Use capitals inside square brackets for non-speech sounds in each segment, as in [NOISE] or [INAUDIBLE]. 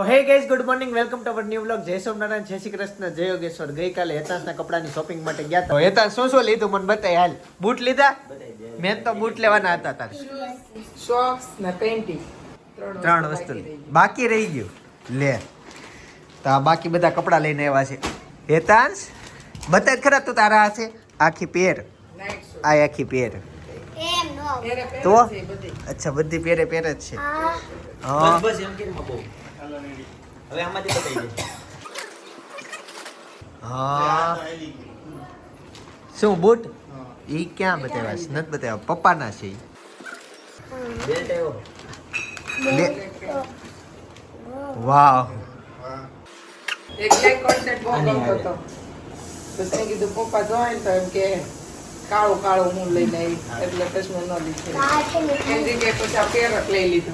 તો hey guys good morning welcome to our new blog જય સોમનારાયણ જય શ્રી કૃષ્ણ જય યોગેશ્વર. ગઈકાલે હેતાંશના કપડાની શોપિંગ માટે ગયા હતા. હેતાંશ શું શું લીધું? મને બતાય હાલ. બૂટ લીધા? મેં તો બૂટ લેવાના હતા તારે. સોક્સ ને પેન્ટી ત્રણ વસ્તુ બાકી રહી ગયું. લે. તો આ બાકી બધા કપડાં લઈને આવ્યા છે. હેતાંશ બતાય જ ખરા તું તારા હશે આખી પેર. આ આખી પેર. તો? અચ્છા બધી પેરે પેરે જ છે. હા. બસ એમ કેમ બહુ હવે આમાંથી બતાવી દે હા. શું બૂટ? એ ક્યાં બતાવ્યા છે? નથી બતાવ્યા? પપ્પાના છે એક બ્લેક કોન્સેપ્ટ બહુ ગમતો હતો તો મેં કીધું પપ્પા જોઈન ને તો એમ કે કાળો કાળો હું લઈને આવી. એટલે ચશ્મો ન લીધો. એમ કે જગ્યાએ પછી આ પેરક લઈ લીધો.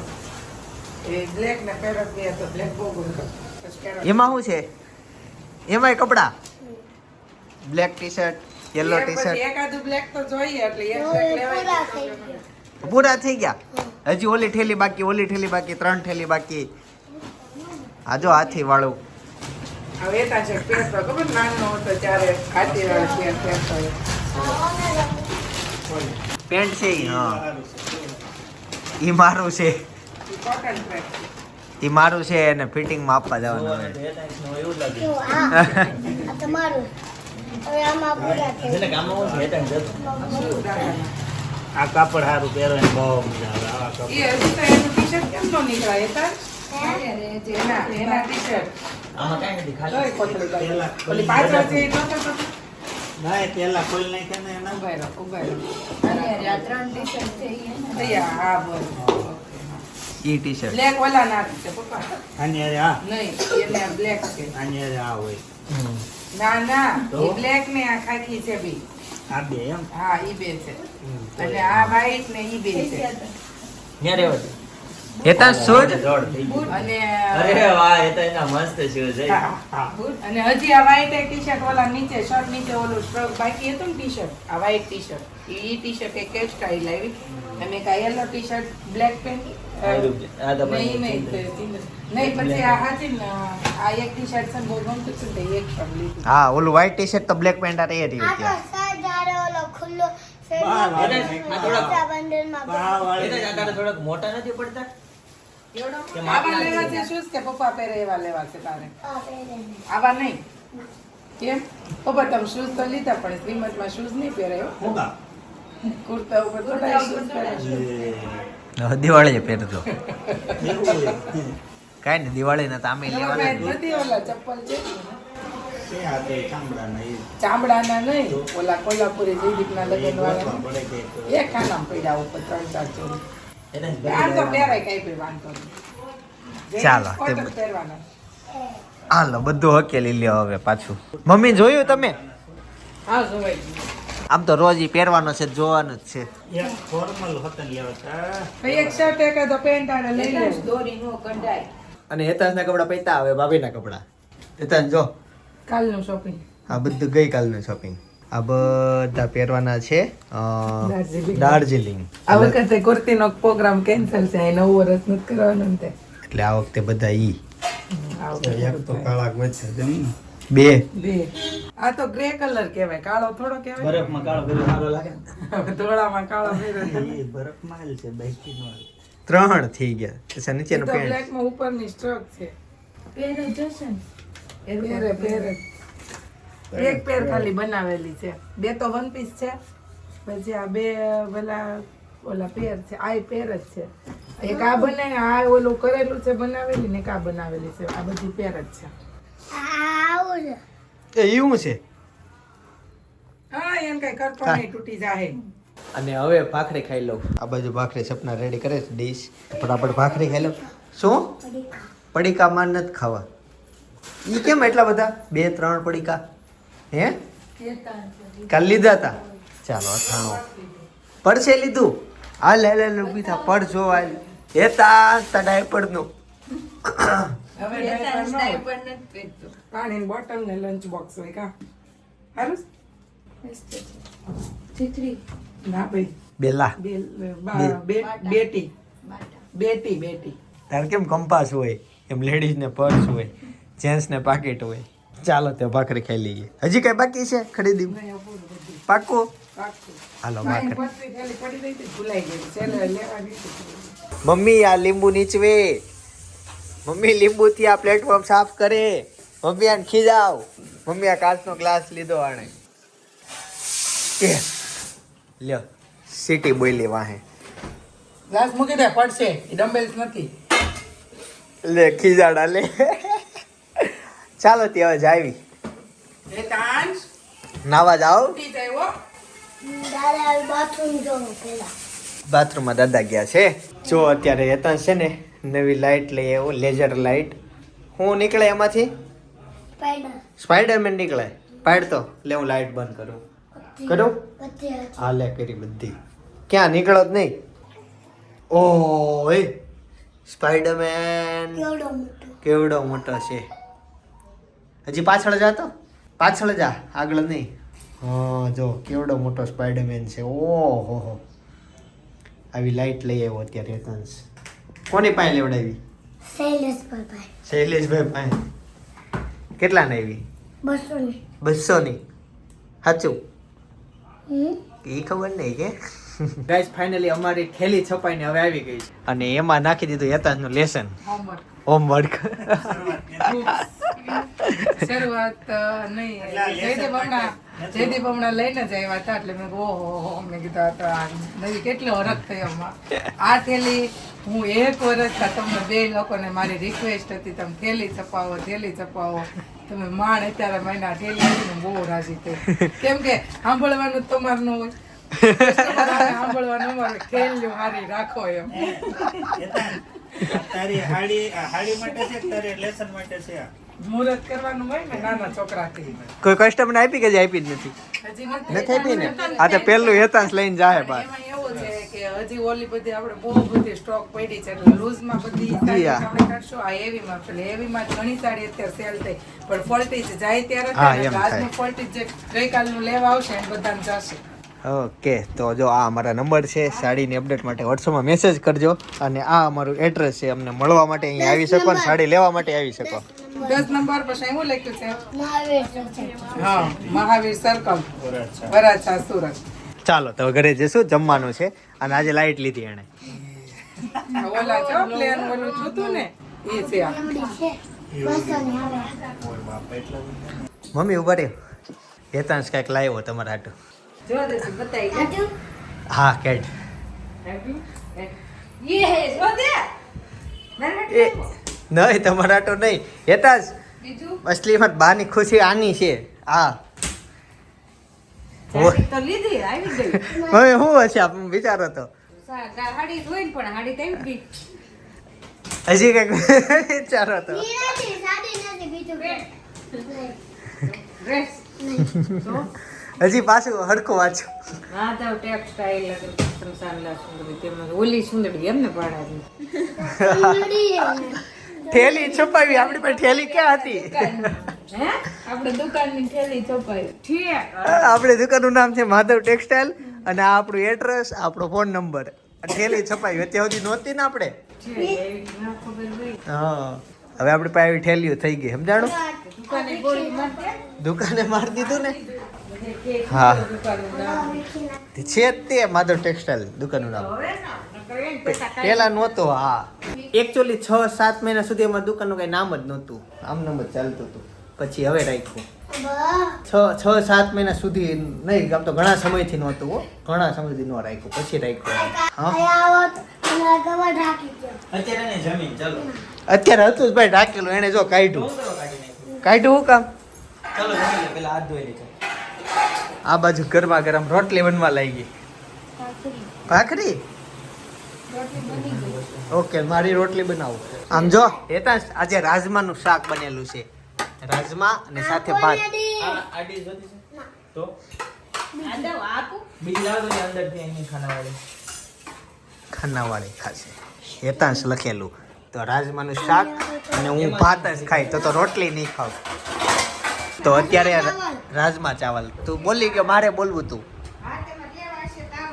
એમાં શું છે? એમાંય કપડા? Black T shirt yellow T shirt એકાદું black તો જોઈએ એટલે એક તો લેવાય પૂરા થઈ ગયા. હજી ઓલી ઠેલી બાકી ઓલી ઠેલી બાકી ત્રણ ઠેલી બાકી. આ જો હાથી વાળું. હવે છે પહેરતો ખબર નાનો હતો ત્યારે હાથી વાળો પેર પહેરતો પેન્ટ છે એ હા. ઈ મારું છે. કોટન ઈ મારું છે એને ફિટિંગમાં આપવા જવાનું એ તમારું. હવે આમાં પૂરા થઈ ગામમાં હું છે જતો. આ કાપડ સારું પહેરો એને બહુ મજા આવે આવા કાપડ. એ હજી તો એનું ટી-શર્ટ કેમ નો નીકળાય એ તાર? એના એના ટી-શર્ટ આમાં કાંઈ નથી ખાલી કોથળી બાંધી. ઓલી પાછળ છે એ નહોતો તો? ના એ એના. ઉભાઈ રહો. તૈયાર, બસ. ઈ ટી શર્ટ બ્લેક ઓલા ના છે પપ્પા. આની અરે આ? નહીં એને બ્લેક છે. આની અરે આ હોય. ના ના? એ બ્લેક ને આ ખાખી છે બી. આ બે એમ? હા ઈ બે છે. એટલે આ વ્હાઈટ ને ઈ બે છે. ત્યાં રહેવા દે. હેતાંશ શું જ? દોડ થઈ ગઈ. અને અરે વાહ એ તો એના મસ્ત શૂઝ છે. અને હજી આ વ્હાઈટ એક ટી-શર્ટ ઓલા નીચે શર્ટ નીચે ઓલું સ્ટ્રોક બાકી હતું ને ટી-શર્ટ આ વ્હાઈટ ટી-શર્ટ ઈ ટી-શર્ટ એક કેચ સ્ટાઈલ આવી અને કા યલો ટી-શર્ટ બ્લેક પેન્ટ આ તો નહીં પણ નહીં નહીં પછી આ હાથી ને આ એક ટી-શર્ટ છે બહુ ગમતું હતું એક શર્ટ હા ઓલું વ્હાઈટ ટી શર્ટ તો બ્લેક પેન્ટ આ રહી આ તો ત્યાં સરદાર ઓલો ખુલ્લો બાર વાગે રક્ષાબંધનમાં બા એ તો વાળી આ તારે થોડાક મોટા નથી પડતા? કે આવા લેવા છે? નથી? કે પપ્પા પહેરે એવા લેવા છે તારે. આવા નહીં? કેમ? પપ્પા તમે શૂઝ તો લીધા પણ શ્રીમતમાં શૂઝ નહીં પહેરાયો? કુર્તા ઉપર થોડા શૂઝ દિવાળી પહેરતો. કાંઈ નહીં દિવાળીના તો આમે એવા લેવાના ચપ્પલ છે. ચામડાના નહીં ઓલા કોલ્હાપુરી લગ્ન વાળા. એક. ખાના પડ્યા ઉપર ત્રણ ચાર ચાલો, બધું. હાલો બધું હકેલી લ્યો હવે પાછું. મમ્મી જોયું તમે? હા જોવાઈ આમ તો રોજ ઈ પહેરવાનો છે જોવાનું જ છે. એક ફોર્મલ હોતન લેવા એક શર્ટ એક તો પેન્ટ આને લઈ લે. દોરી નો કંડાય અને હેતાંશના કપડા પૈતા આવે ભાભીના કપડા. હેતાન જો. કાલનું શોપિંગ આ બધું ગઈકાલનું શોપિંગ આ બધા પહેરવાના છે દાર્જિલિંગ. આ વખતે કુર્તીનો પ્રોગ્રામ કેન્સલ છે નવું વર્ષ નથી કરવાનું તે. એટલે આ વખતે બધા ઈ. એક તો કાળા ગોચ છે બે. બે. આ તો ગ્રે કલર કહેવાય કાળો થોડો કહેવાય. બરફમાં કાળો ભેરો સારો લાગે? ધોળામાં કાળો ભેરો એ બરફમાં હાલ છે બાકી નો ત્રણ થઈ ગયા. પછી નીચેનું પેન્ટ બ્લેકમાં ઉપરની સ્ટ્રક છે. પહેરે જશે પહેરે પહેરે. એક પેર ખાલી બનાવેલી છે. બે તો વન પીસ છે. પછી આ બે પેલા ઓલા પેર છે. આ પેર જ છે. એક આ બને આ ઓલું કરેલું છે બનાવેલી ને એક આ બનાવેલી છે. આ બધી પેર જ છે. આવું છે. એ એવું છે? હા એમ કઈ કરતો નહીં તૂટી જાય અને હવે ભાખરી ખાઈ લઉં. આ બાજુ ભાખરી સપના રેડી કરે છે ડીશ ફટાફટ ભાખરી ખાઈ લઉં શું? પડીકા માં નથી ખાવા. ઈ કેમ એટલા બધા? બે ત્રણ પડીકા. હે? કાલ લીધા હતા ચાલો અથાણું પડશે લીધું? હાલ હાલ હાલ ઊભી થા પડ જો હાલ. નું હવે diaper ન. પણ બોટલ ને લંચ બોક્સ હોય કા? ના ભાઈ. બેલા. બેટી. બેટી. બેટી. તાર કેમ કંપાસ હોય? એમ લેડીઝને પર્સ હોય? જેન્ટ્સને પાકેટ હોય? ચાલો તે ભાખરી ખાઈ લઈએ. હજી કઈ બાકી છે ખરીદી? પાકું હાલો ભાખરી. મમ્મી આ લીંબુ નીચવે. મમ્મી લીંબુથી આ પ્લેટફોર્મ સાફ કરે. મમ્મી આને ખીજાવ. મમ્મી આ કાચનો ગ્લાસ લીધો આણે. એ. લ્યો સિટી બોલી વાહે. ગ્લાસ મૂકી દે પડશે. ડમ્બેલ્સ નથી. લે ખીજાડા લે. ચાલો તે હવે જાવી. એ તાંજ નાવા જાઓ. ઉઠી જાય હો. દાદા બાથરૂમ જવું પેલા બાથરૂમમાં દાદા ગયા છે. જો અત્યારે હેતા છે ને નવી લાઇટ લઈ આવ્યો લેઝર લાઇટ હું નીકળે એમાંથી? સ્પાઈડર. સ્પાઈડરમેન નીકળે? પાડતો. લે હું લાઇટ બંધ કરું. કરું? હા લે કરી બધી. ક્યાં? નીકળો જ નહીં. ઓ એ. સ્પાઈડરમેન. કેવડો મોટો. કેવડો મોટો છે. હજી પાછળ જાતો પાછળ જા. આગળ નહીં. હા જો કેવડો મોટો સ્પાઈડરમેન છે. ઓ હો આવી લાઇટ લઈ આવ્યો અત્યારે હેતંશ. કોની પાસે લેવડાવી? શૈલેષ ભાઈ શૈલેષભાઈ પાસે. કેટલા ને આવી બસો ની બસો ની સાચું એ ખબર નહીં કે. ગાઈસ ફાઇનલી અમારી થેલી છપાઈને હવે આવી ગઈ છે. અને એમાં નાખી દીધું યતાજનું લેસન. હોમવર્ક હોમવર્ક [LAUGHS] શરૂઆત નહીં જયદીપ હમણાં લઈને જ આવ્યા હતા, એટલે મેં ઓહો મેં કીધું, આ તો આ નવી કેટલો હરખ થયો આ થેલી હું એક વર્ષ તમને બે લોકોને મારી રિક્વેસ્ટ હતી, તમે થેલી ચપાવો થેલી ચપાવો. તમે માણ અત્યારે મહિના થેલી આવીને બહુ રાજી થઈ. કેમ કે સાંભળવાનું તમારું તમારનું હોય. સાંભળવાનું મારી રાખો એમ. તારી હાડી હાડી માટે છે તારી લેસન માટે છે? મુહૂર્ત કરવાનું હોય ને નાના છોકરાથી. કોઈ કસ્ટમર આપી કે જે આપી જ નથી? નથી. આપી ને? આ તો પહેલું હેતાંશ લઈને જાય બાર. એવું છે કે હજી ઓલી બધી આપણે બહુ બધી સ્ટોક પડી છે એટલે લૂઝમાં બધી. આપણે કાઢશું આ હેવીમાં પેલે હેવીમાં ઘણી સાડી અત્યારે સેલ થઈ. પણ ફોલ્ટી છે જાય ત્યારે આજનું ફોલ્ટી જે ગઈકાલનું લેવા આવશે એ બધાને જશે. ઓકે તો જો આ અમારા નંબર છે સાડીની અપડેટ માટે વોટ્સઅપમાં મેસેજ કરજો અને આ અમારું એડ્રેસ છે અમને મળવા માટે અહીંયા આવી શકો અને સાડી લેવા માટે આવી શકો. દસ નંબર પર શું લખ્યું છે? હા મહાવીર સર્કલ વરાછા. સુરત. ચાલો તો ઘરે જઈશું જમવાનું છે. અને આજે લાઈટ લીધી એણે. આ ઓલા જો પ્લેન ઓલું જોતું ને? એ છે આ. મમ્મી ઊભા રહ્યો. હેતાંશ કાંઈક લાવ્યો તમારા હાટું. જો દે બતાઈ દે. હા કેટ. યે હે, જો દે. મારા હાટુ એ. નહીં તમારા તો નહીં. હેતાંશ બીજું? અસલીમાં બાની ખુશી આની છે. આ જાડી તો લીધી આવી ગઈ. [LAUGHS] હવે શું હશે વિચારો તો? સા- ગા- હાડી જોઈ ને પણ હાડી તો આવી ગઈ હજી કંઈક વિચારો તો? તો? હજી પાછું હડકો વાંચો. ટેક્સટાઇલ સંસારલા ઓલી સુંદરી એમને એને. થેલી છુપાવી. આપણી પાસે થેલી ક્યાં હતી? આપણે દુકાનની થેલી આપણી દુકાનનું નામ છે માધવ ટેક્સટાઇલ અને આ આપણું એડ્રેસ આપણો ફોન નંબર. થેલી છપાવી અત્યાર સુધી નહોતી ને આપણે? હા. હવે આપણી પાસે આવી ઠેલીઓ થઈ ગઈ. સમજાણું? દુકાને માર દીધું ને? હા. છે તે માધવ ટેક્સટાઇલ દુકાનનું નામ. પેલા નહોતો હા. એકચ્યુઅલી છ સાત મહિના સુધી અમારા દુકાનનું કઈ નામ જ નહોતું. આમ નામ જ ચાલતું હતું. પછી હવે રાખ્યું. છ છ સાત મહિના સુધી નહીં આમ તો ઘણા સમયથી નહોતું હો. ઘણા સમયથી ન રાખ્યું પછી રાખ્યું. હા? અહીંયા આવો તો તમારા કવર ઢાંકી દો. અત્યારે એને જમીન ચાલો. અત્યારે હતું ભાઈ ઢાકેલું એને જો કાઢ્યું. કાઢ્યું હું કામ? આ બાજુ ગરમા ગરમ રોટલી બનવા લાગી. ભાખરી? ઓકે મારી રોટલી બનાવું. આમ જો હેતાંશ આજે રાજમાનું શાક બનેલું છે. રાજમા અને સાથે ભાત. તો? ખાનાવાળી. ખાશે. હેતાંશ લખેલું. તો રાજમાનું શાક અને હું ભાત જ ખાઈ તો તો રોટલી નહીં ખાવ. તો અત્યારે રાજમા ચાવલ. તું બોલી કે મારે બોલવું તું?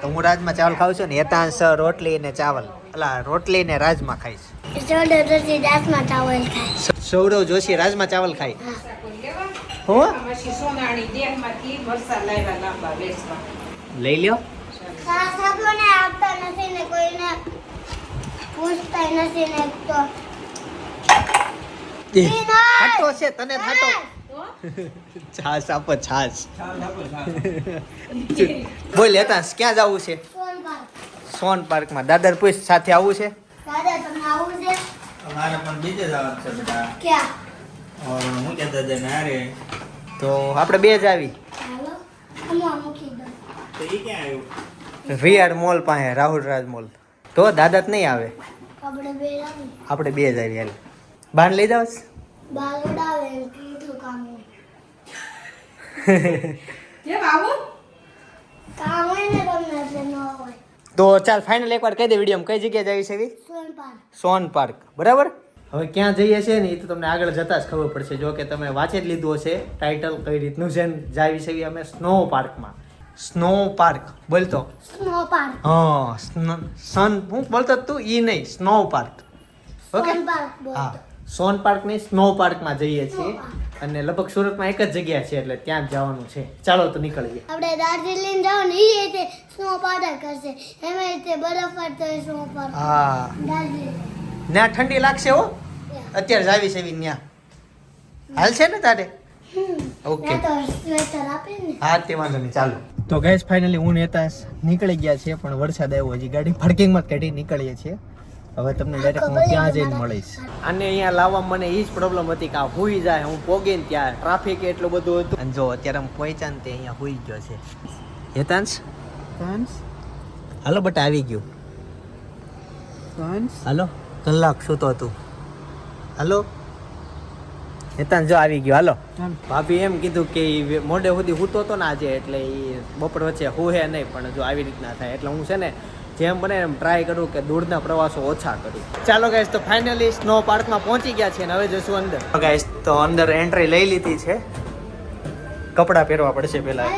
તો હું રાજમા ચાવલ ખાઉં છું ને હેતાંશ રોટલી ને ચાવલ. અલા રોટલી ને રાજમા ખાઈશ સૌરવ જોશી રાજમા ચાવલ ખાય. હો? લઈ લ્યો. ખાટો છે તને ખાટો [LAUGHS] છાસ આપો છાસ [LAUGHS] બોલ લેતા ક્યાં જવું છે? સોન પાર્કમાં. દાદર પૂછ સાથે આવવું છે? દાદા તમને આવું છે? મારે પણ બીજે જવાનું છે બેટા ક્યાં? અ, હું કહેતો હતો ને અરે તો આપણે બે જ આવી. હાલો હમણાં મૂકી દો તો એ ક્યાં આવ્યું? વીઆર મોલ પાસે રાહુલ રાજ મોલ. તો દાદા જ નહીં આવે? આપણે બે આવી. આપણે બે જ આવી હાલ. બાન લઈ જાવ? બાલ ઉડાવે ને કેટલું કામ હોય કેમ આવું કામ હોય ને તમને એટલે ન હોય [LAUGHS] તો ચાલ ફાઇનલ એકવાર કહી દે વીડિયો કઈ જગ્યાએ જઈ છે સોન પાર્ક. બરાબર? હવે ક્યાં જઈએ છે ને એ તો તમને આગળ જતા જ ખબર પડશે. જો કે તમે વાંચી જ લીધું હશે ટાઇટલ કઈ રીતનું છે ને જાવી છે અમે સ્નો પાર્કમાં સ્નો પાર્ક બોલતો સ્નો પાર્ક હા સ્ન- સન હું બોલતો તું ઈ નહીં snow park okay son park બોલ હા. સોન પાર્ક નહીં સ્નો પાર્કમાં જઈએ છીએ. અને લગભગ સુરતમાં એક જ જગ્યા છે એટલે ત્યાં જ જવાનું છે. ચાલો તો નીકળીએ. આપણે દાર્જિલિંગ જાવ ને એ રીતે સ્નો પાર્ક કરશે. એમાં રીતે બરફ પડતો સ્નો પાર્ક હા. દાર્જિલિંગ. ના ઠંડી લાગશે હો? અત્યારે જાવી છે એવી ત્યાં હાલ છે ને તારે? ઓકે. હા તે વાંધો નહીં ચાલો. તો ગેસ ફાઇનલી હું નેતા નીકળી ગયા છે પણ વરસાદ આવ્યો હજી. ગાડી પાર્કિંગમાં જ કાઢી નીકળીએ છીએ. હવે તમને ડાયરેક્ટ હું ત્યાં જઈને મળીશ. અને અહીંયા લાવવા મને એ જ પ્રોબ્લેમ હતી કે આ હુઈ જાય હું પોગીને ત્યાં. ટ્રાફિક એટલું બધું હતું. અને જો અત્યારે હું પહોંચ્યા ને તે અહીંયા હુઈ ગયો છે. હેતાંશ હાલો બટ આવી ગયું. હાલો કલાક સૂતો હતું. હાલો? હેતાંશ જો આવી ગયો હાલો. ભાભી એમ કીધું કે ઈ મોડે સુધી હૂતો હતો ને આજે એટલે એ બપોર વચ્ચે હુહે નહીં પણ જો આવી રીતના થાય. એટલે હું છે ને જેમ બને એમ ટ્રાય કરું કે દૂરના પ્રવાસો ઓછા કરું. ચાલો ગાઈસ તો ફાઇનલી સ્નો પાર્કમાં પહોંચી ગયા છે અને હવે જશું અંદર. ગાઈસ તો અંદર એન્ટ્રી લઈ લીધી છે. કપડાં પહેરવા પડશે પહેલા.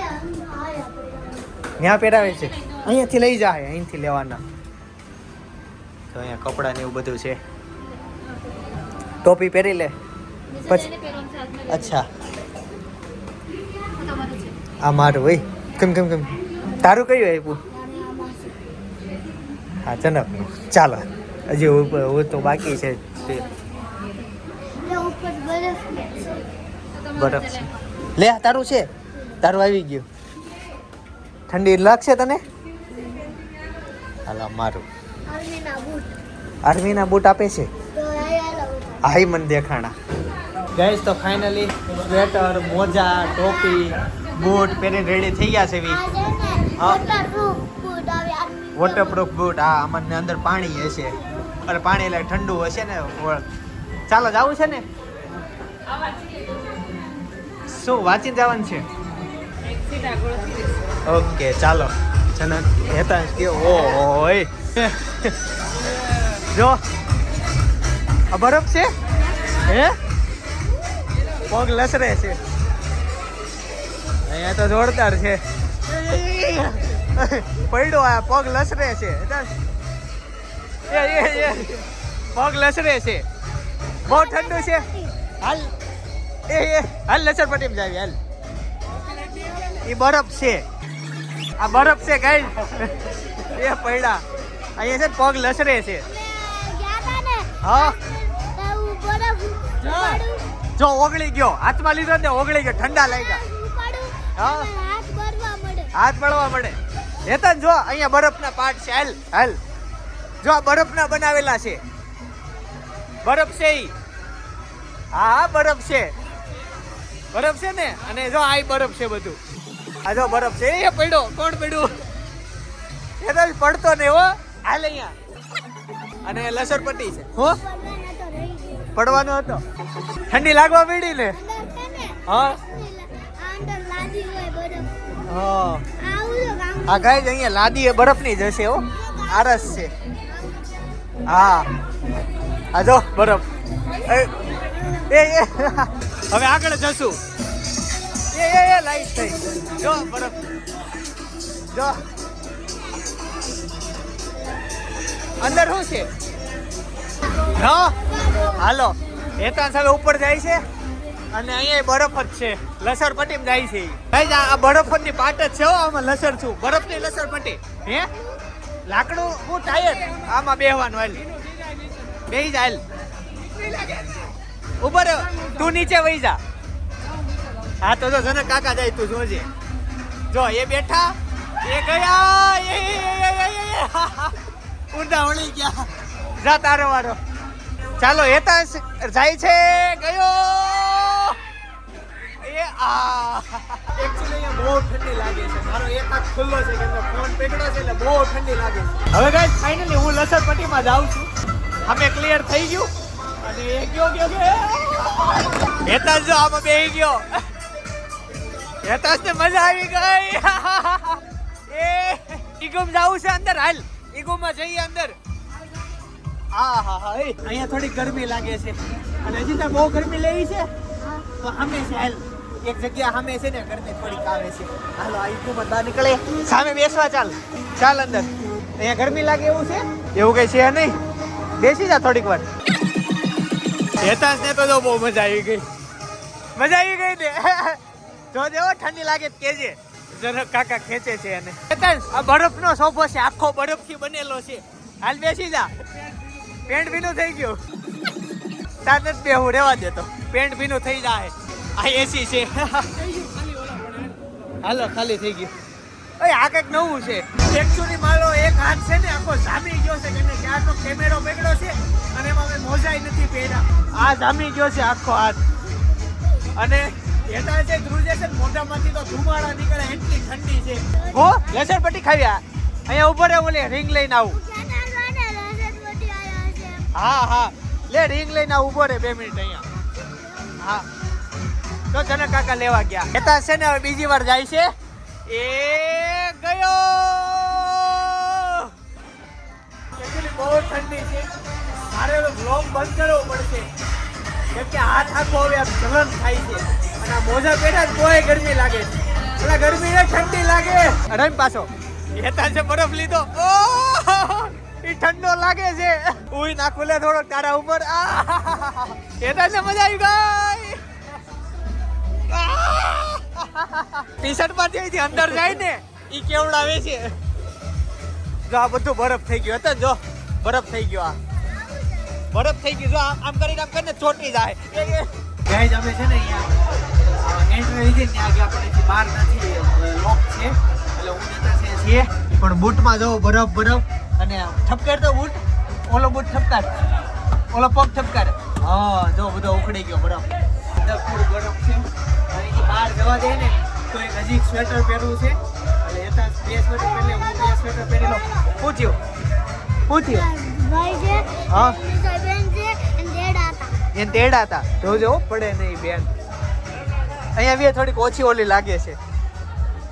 ત્યાં પહેરાવે છે. અહીંયાથી લઈ જાય, અહીંથી લેવાના. તો અહીંયા કપડાં ને એવું બધું છે. ટોપી પહેરી લે. પછી અચ્છા. આ મારું ભાઈ કેમ કેમ કેમ? તારું કયું આપ્યું? હા ચનકનું ચાલો. હજી ઉપર હું તો બાકી છે. બરફ છે. લે આ તારું છે. તારું આવી ગયું. ઠંડી લાગશે તને? હાલો મારું. આર્મીના બૂટ. આપે છે? હાઈ મને દેખાણા. ગઈશ તો ફાઇનલી સ્વેટર મોજા ટોપી બૂટ પહેરીને રેડી થઈ ગયા છે વી આ છે ને હા. વોટરપ્રૂફ બૂટ હા આમાં અંદર પાણી હશે. અને પાણી એટલે ઠંડુ હશે ને ચાલો જવું છે ને? શું, વાંચીને જવાનું છે? ઓકે, ચાલો. ચલો હેતા કે, ઓ હોય. જો. આ બરફ છે? હે? પગ લસરે છે. અહીંયા તો જોરદાર છે. [LAUGHS] પડ્યો આ પગ લસરે છે. એ એ એ. પગ લસરે છે. બહુ ઠંડુ છે. હાલ. એ એ. હાલ લસર પટ્ટીમાં જાવી, હાલ. એ બરફ છે. આ બરફ છે કઈ એ પડ્યા. અહીંયા છે પગ લસરે છે. હા. જો ઓગળી ગયો. હાથમાં લીધો ને ઓગળી ગયો. ઠંડા લાગ્યા. હા. હાથ મળવા મળે. હેતન જો અહીંયા બરફના પાટ છે. હાલ હાલ. જો આ બરફના બનાવેલા છે. બરફ છે ઈ. હા બરફ છે. બરફ છે ને? અને જો આ બરફ છે બધું. આ જો બરફ છે. એ પડ્યો. કોણ પડ્યું? હેતન પડતો ને હો. હાલ અહીંયા. અને લસરપટ્ટી છે. હો? પડવાના તો હતો. ઠંડી લાગવા પડી ને? હા. હા. તો આ ગાય અહીંયા લાદી એ બરફની જ હશે હો. આરસ છે. હા. આ જો બરફ. એ એ હવે આગળ જશું. એ એ એ લાઈટ થઈ. જો બરફ. જો. અંદર શું છે? હા. હાલો. હેતાંશ હવે ઉપર જાય છે. અને અહીંયા બરફ જ છે. લસણ પટ્ટી જાય છે. ભાઈ, આ બરફની પાટ જ છે આમાં લસણ છું. બરફની લસણ પટ્ટી હે? લાકડું, હું ટાયર. આમાં બેહવાનું, હાલ. બે જ, હાલ. ઉપર તું નીચે વહી જા. હા, તો જો જનક કાકા જાય તું જોજે. જો, એ બેઠા. એ ગયા. એ. [LAUGHS] ઊંધા વળી ગયા. જા તારો વારો. ચાલો હેતાશ જાય છે. ગયો. એ આ. એકચ્યુઅલી અહીંયા બહુ ઠંડી લાગે છે. મારો એક હાથ ખુલ્લો છે કે ફોન પકડ્યો છે એટલે બહુ ઠંડી લાગે છે. હવે ગાઈસ ફાઇનલી હું લસરપટ્ટીમાં જાઉં છું. અમે ક્લિયર થઈ ગયું. અને એ ગયો ગયો કે હેતાંશ જો આમાં બેહી ગયો. હેતાંશ ને મજા આવી ગઈ. [LAUGHS] એ ઈગોમ જાવું છે અંદર હાલ. ઈગોમાં જઈએ અંદર. હા હા હા એ. અહીંયા થોડી ગરમી લાગે છે. અને હજી તો બહુ ગરમી લેવી છે? તો અમે છે હાલ. એક જગ્યા સામે છે ને ગરમી થોડીક આવે છે. હાલો આ ઈગોમાં બહાર નીકળે. સામે બેસવા ચાલ. ચાલ અંદર. અહીંયા ગરમી લાગે એવું છે? એવું કઈ છે નહીં. બેસી જા થોડીક વાર. હેતાસ ને તો જો બહુ મજા આવી ગઈ. મજા આવી ગઈ ને? જો દેવો ઠંડી લાગે કેજે જરા કાકા ખેંચે છે એને. હેતાંશ આ બરફનો સોફો છે આખો બરફથી બનેલો છે. હાલ બેસી જા. પેન્ટ ભીનું થઈ ગયું. તાર નથી બેહું રહેવા દેતો પેન્ટ ભીનું થઈ જાય. આ એસી છે. હાલો, ખાલી થઈ ગયું. એ આ કંઈક નવું છે. એકચ્યુઅલી મારો એક હાથ છે ને, આખો જામી ગયો છે કે તો કેમેરો પકડ્યો છે, અને એમાં મેં મોજાઈ નથી પહેર્યા. આ જામી ગયો છે આખો હાથ. અને એના જે ધ્રુજે છે મોઢામાંથી તો ધુમાડા નીકળે, એટલી ઠંડી છે. હો લસણ પટ્ટી ખાવ્યા અહીંયા ઊભો રહે ઓલે રિંગ લઈને આવું. હા હા. લે રિંગ લઈને આવું, ઊભો રહે, બે મિનિટ અહીંયા. હા. તો જનક કાકા લેવા ગયા. હેતા છે ને હવે બીજી વાર જાય છે. એ ગયો! બહુ ઠંડી છે. મારે બ્લોગ બંધ કરવો પડશે. કેમ કે હાથ આખો હવે આમ જલન થાય છે. અને આ મોજા જ તોય ગરમી લાગે છે. એટલે ગરમી ને ઠંડી લાગે. રમ પાછો. હેતા છે બરફ લીધો. ઓહ! એ ઠંડો લાગે છે. ઉઈ નાખું લે થોડોક તારા ઉપર. હેતા છે મજા આવી ગઈ. ટી શર્ટમાંથી અહીંથી અંદર જાય ને એ કેવડાવે છે? જો આ બધું બરફ થઈ ગયું હતા જો, બરફ થઈ ગયો આ. બરફ થઈ ગયું. જો આમ કરીને આમ કરીને ચોટી જાય. ગાઈઝ અમે છે ને અહીંયા એન્ટ્રી ત્યાં ગયા પણ બહાર નથી લોક છે. એટલે હું જતા છે છીએ, પણ બૂટમાં જો બરફ બરફ. અને ઠપકાર તો બૂટ ઓલો બૂટ ઠપકાર ઓલો પગ ઠપકાર હા, જો બધો ઉખડી ગયો બરફ. અંદર ફૂલ ગરમ છે અહીંથી બહાર જવા દે ને તો એ નજીક સ્વેટર પહેરવું છે. એટલે એતા બે સ્વેટર પહેરી હું બે સ્વેટર પહેરી લઉં. પૂછ્યો પૂછ્યો હા એને તેડા હતા જોજો પડે નહીં બેન. અહીંયા બી થોડીક ઓછી ઓલી લાગે છે.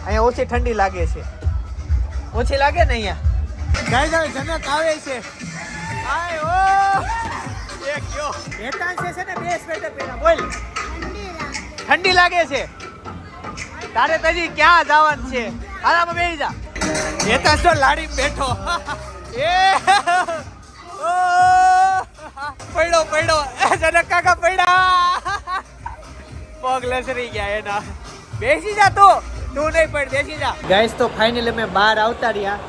અહીંયા ઓછી ઠંડી લાગે છે. ઓછી લાગે ને અહીંયા? ગાય ગાય જનક આવે છે. આય ઓ! એ કયો? હેતાંશ છે ને બે સ્વેટર પહેરા. બોલ. ઠંડી લાગે છે. તારે તજી ક્યાં જવાનું છે? આરામ બેસી જા. એ તો લાડી બેઠો. એ. ઓ. પડ્યો પડ્યો. જનક કાકા પડ્યા. પગ લસરી ગયા એના. બેસી જા તું. તું નહીં પડ બેસી જા. ગાઈસ તો ફાઇનલી અમે બહાર આવતા રહ્યા.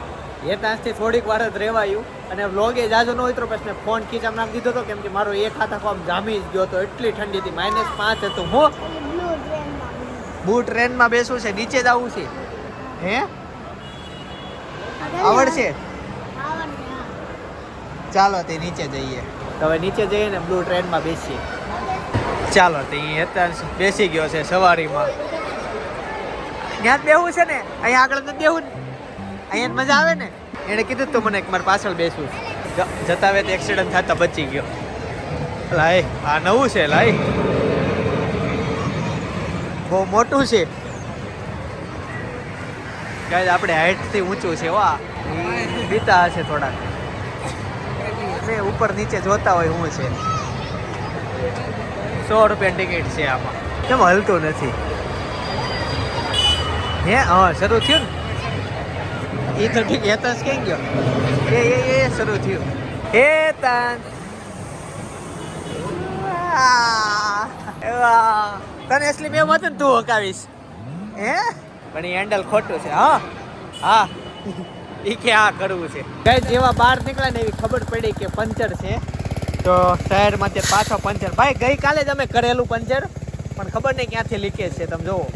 હેતાંશથી થોડીક વાર જ રેવાયું અને વ્લોગે જાજો ન હોય પછી ફોન ખીચામાં નાખી દીધો હતો કેમ કે મારો એક હાથ આખો આમ જામી જ ગયો હતો. એટલી ઠંડી હતી. માઇનસ પાંચ હતું. હું બૂટ ટ્રેનમાં બેસવું છે નીચે જ આવવું છે. હે? આવડશે? ચાલો તે નીચે જઈએ. તો હવે નીચે જઈએ ને બ્લુ ટ્રેનમાં બેસીએ. ચાલો તે અત્યારે બેસી ગયો છે સવારીમાં. ત્યાં જ બેહવું છે ને? અહીંયા આગળ નથી બેહવું અહીંયા મજા આવે ને? એણે કીધું તું મને એક મારે પાછળ બેસવું જતા વેત એક્સિડન્ટ થતા બચી ગયો. લાય આ નવું છે લાય. બહુ મોટું છે. ગાય આપણે હાઈટથી ઊંચું છે વા બીતા હશે થોડાક. મેં ઉપર નીચે જોતા હોય શું છે. સો રૂપિયા ટિકિટ છે આમાં. કેમ હલતું નથી? હે? હા, શરૂ થયું ને? એ તો ઠીક હેતાંશ ક્યાં ગયો? એ એ એ, શરૂ થયું. હેતાંશ આ. તને અસલી મેં હતું ને તું હકાવીશ. હે? પણ એ હેન્ડલ ખોટું છે હા. હા. ઈ કે આ કરવું છે. કઈ જેવા બહાર નીકળ્યા ને એવી ખબર પડી કે પંચર છે. તો શહેરમાંથી પાછો પંચર. ભાઈ ગઈકાલે જ અમે કરેલું પંચર પણ ખબર નહીં ક્યાંથી લીકેજ છે તમે જોવો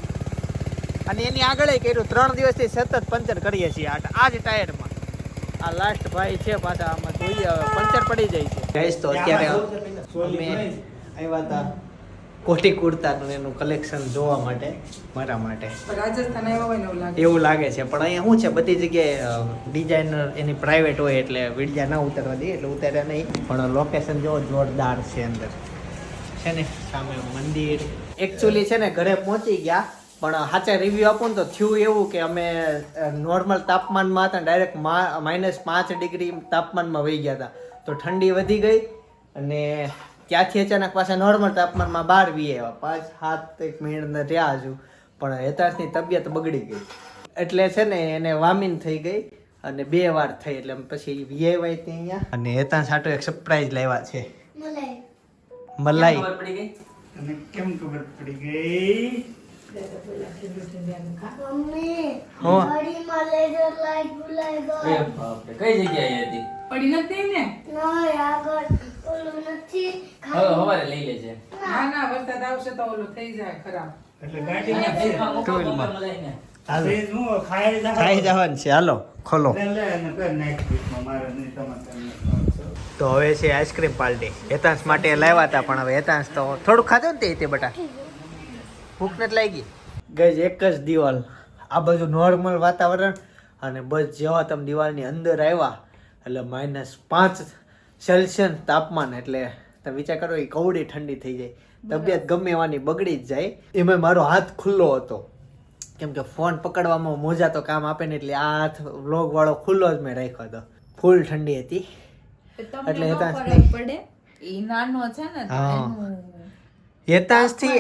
અને એની આગળ કર્યું ત્રણ દિવસથી સતત પંચર કરીએ છીએ આ આ જ ટાયરમાં. આ લાસ્ટ ભાઈ છે પાછા આમાં જોઈએ હવે. પંચર પડી જાય છે. તો અત્યારે અમે આવ્યા હતા કોટી કુર્તાનું એનું કલેક્શન જોવા માટે મારા માટે. રાજસ્થાન એવું લાગે. છે. પણ અહીંયા શું છે? બધી જગ્યાએ ડિઝાઇનર એની પ્રાઇવેટ હોય એટલે વિડિયા ના ઉતારવા દઈએ એટલે ઉતાર્યા નહીં. પણ લોકેશન જો જોરદાર છે અંદર. છે ને? સામે મંદિર. એકચ્યુઅલી છે ને ઘરે પહોંચી ગયા પણ સાચે રિવ્યુ આપું ને તો થયું એવું કે અમે નોર્મલ તાપમાનમાં હતા ડાયરેક્ટ માઇનસ પાંચ ડિગ્રી તાપમાનમાં વહી ગયા હતા. તો ઠંડી વધી ગઈ અને ત્યાંથી અચાનક પાછા નોર્મલ તાપમાનમાં બાર વી આવ્યા પાંચ સાત એક મિનિટ રહ્યા હજુ પણ હેતાશની તબિયત બગડી ગઈ. એટલે છે ને એને વામિન થઈ ગઈ અને બે વાર થઈ એટલે પછી વીઆઈવાય ત્યાં અહીંયા. અને હેતાંશ સાટો એક સરપ્રાઈઝ લાવ્યા છે. મલાઈ. મલાઈ. ખબર પડી ગઈ? તને કેમ ખબર પડી ગઈ? કઈ જગ્યાએ હતી? પડી નથી ને? આગળ. ઓલું નથી હવે સવારે લઈ લેજે. ના ના વરસાદ આવશે તો ઓલું થઈ જાય ખરાબ. એટલે ગાડી. હાલો. ખાઈ જવાનું છે. હાલો ખોલો. તો હવે છે આઈસ્ક્રીમ પાર્ટી. હેતાંશ માટે લાવ્યા હતા પણ હવે હેતાંશ તો થોડું ખાધું ને તે તે બટા. ભૂખ નથી લાગી. ગઈ એક જ દિવાલ. આ બાજુ નોર્મલ વાતાવરણ અને બસ જેવા તમે દિવાલની અંદર આવ્યા એટલે માઇનસ પાંચ સેલ્સિયસ તાપમાન એટલે તમે વિચાર કરો એ કવડી ઠંડી થઈ જાય. તબિયત ગમે એવાની બગડી જ જાય. એમાં મારો હાથ ખુલ્લો હતો. કેમ કે ફોન પકડવામાં મોજા તો કામ આપે ને એટલે આ હાથ વ્લોગ વાળો ખુલ્લો જ મેં રાખ્યો હતો. ફૂલ ઠંડી હતી. એટલે પડે? ઈ નાનો છે ને હા. હેતાંશથી ન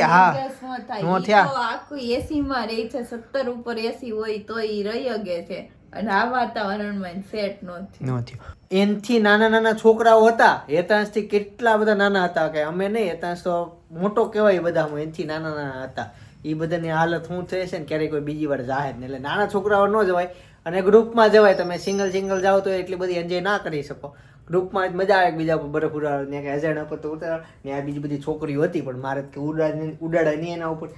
થાય. આખું એસી માં રહે છે સત્તર ઉપર એસી હોય તો એ રહી અગે છે. અને આ વાતાવરણમાં સેટ નથી નથી ન એનથી નાના નાના છોકરાઓ હતા, હેતાંશથી કેટલા બધા નાના હતા કે અમે નહીં, હેતાંશ તો મોટો કહેવાય બધામાં, એનથી નાના નાના હતા. એ બધાની હાલત શું થઈ છે ને ક્યારેક કોઈ બીજી વાર જાહેર ને એટલે નાના છોકરાઓ ન જવાય અને ગ્રુપમાં જવાય. તમે સિંગલ સિંગલ જાઓ તો એટલી બધી એન્જોય ના કરી શકો. ગ્રુપમાં જ મજા આવે બીજા ઉપર બરફ ઉડાડો ત્યાં કે ઉપર તો ઉતાર ત્યાં બીજી બધી છોકરીઓ હતી પણ મારે કે ઉડાડ ઉડાડે નહીં એના ઉપર.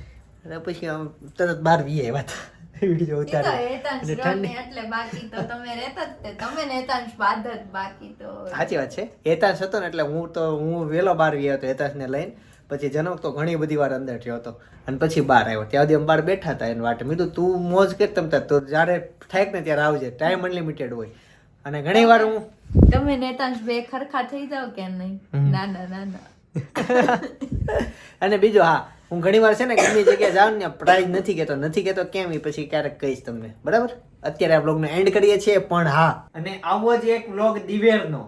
પછી તરત બહાર વીએ હતા. વીડિયો ઉતારે. એટલે ઠંડી. એટલે બાકી તો તમે રહેતા જ તે. તમે નેતાંશ બાદ જ બાકી તો. સાચી વાત છે. હેતાંશ હતો ને એટલે હું તો હું વેલો બહાર ગયો હતો હેતાંશને લઈને. પછી જનક તો ઘણી બધી વાર અંદર થયો હતો. અને પછી બહાર આવ્યો. ત્યાં સુધી અમે બહાર બેઠા હતા એને વાટે. મેં તું મોજ કર તમતા તો જ્યારે થાય ને ત્યારે આવજે. ટાઈમ અનલિમિટેડ હોય. અને ઘણી વાર હું તમે ને હેતાંશ બે ખરખા થઈ જાવ કે નહીં? ના ના ના અને બીજો હા હું ઘણી વાર છે ને ગમે જગ્યાએ જાઉં ને પ્રાઇઝ નથી કહેતો નથી કહેતો કેમ, એ પછી ક્યારેક કહીશ તમને. બરાબર? અત્યારે આ બ્લોગનો એન્ડ કરીએ છીએ, પણ હા. અને આવો જ એક બ્લોગ દિવેરનો.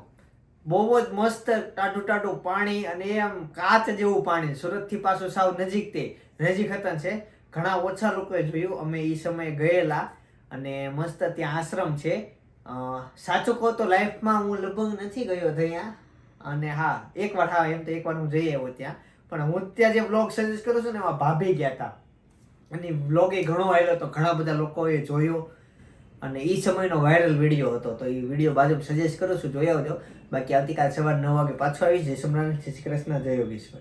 બહુ જ મસ્ત ટાટું ટાટું પાણી અને એમ કાચ જેવું પાણી. સુરતથી પાછું સાવ નજીક તે. નજીક હતા છે. ઘણા ઓછા લોકોએ જોયું. અમે એ સમયે ગયેલા અને મસ્ત ત્યાં આશ્રમ છે. સાચું કહો તો લાઈફમાં હું લગભગ નથી ગયો ત્યાં અને હા એકવાર હા, એમ તો એકવાર હું જઈ આવ્યો ત્યાં. પણ હું ત્યાં જે બ્લોગ સજેસ્ટ કરું છું ને, એમાં ભાભી ગયા હતા અને બ્લોગ એ ઘણો આવેલો હતો. ઘણા બધા લોકોએ જોયો. અને એ સમયનો વાયરલ વીડિયો હતો. તો એ વીડિયો બાજુ સજેસ્ટ કરું છું, જોઈ આવજો. બાકી આવતીકાલ સવાર નવ વાગે પાછો આવી જઈશ હમણાં શ્રી કૃષ્ણ. જય યોગેશ્વર.